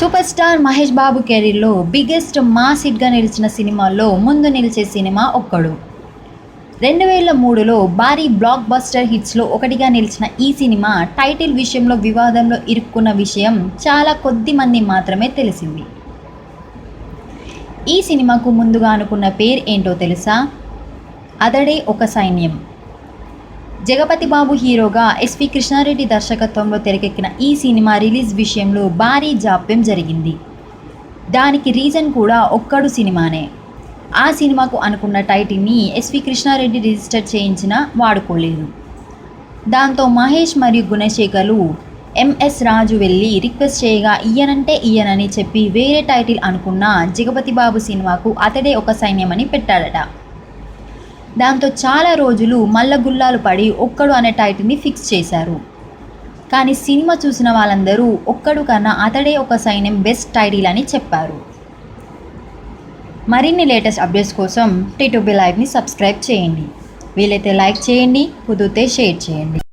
Super star Mahesh Babu కెరీర్లో biggest mass హిట్గా నిలిచిన సినిమాల్లో ముందు నిలిచే సినిమా ఒక్కడు. రెండు వేల మూడులో భారీ బ్లాక్ బస్టర్ హిట్స్లో ఒకటిగా నిలిచిన ఈ సినిమా టైటిల్ విషయంలో వివాదంలో ఇరుక్కున్న విషయం చాలా కొద్ది మంది మాత్రమే తెలిసింది. ఈ సినిమాకు ముందుగా అనుకున్న పేరు ఏంటో తెలుసా? అతడే ఒక సైన్యం. జగపతి బాబు హీరోగా ఎస్పి కృష్ణారెడ్డి దర్శకత్వంలో తెరకెక్కిన ఈ సినిమా రిలీజ్ విషయంలో భారీ జాప్యం జరిగింది. దానికి రీజన్ కూడా ఒక్కడు సినిమానే. ఆ సినిమాకు అనుకున్న టైటిల్ని ఎస్వి కృష్ణారెడ్డి రిజిస్టర్ చేయించినా వాడుకోలేదు. దాంతో మహేష్ మరియు గుణశేఖర్లు ఎంఎస్ రాజు వెళ్ళి రిక్వెస్ట్ చేయగా ఇయ్యనంటే ఇయ్యనని చెప్పి వేరే టైటిల్ అనుకున్న జగపతి బాబు సినిమాకు అతడే ఒక సైన్యమని పెట్టాడట. దాంతో చాలా రోజులు మల్లగుల్లాలు పడి ఒక్కడు అనే టైటిల్ని ఫిక్స్ చేశారు. కానీ సినిమా చూసిన వాళ్ళందరూ ఒక్కడు కన్నా అతడే ఒక సైన్యం బెస్ట్ టైటిల్ అని చెప్పారు. మరిన్ని లేటెస్ట్ అప్డేట్స్ కోసం టీటూబీ లైవ్ని సబ్స్క్రైబ్ చేయండి. వీలైతే లైక్ చేయండి కుదిరితే షేర్ చేయండి.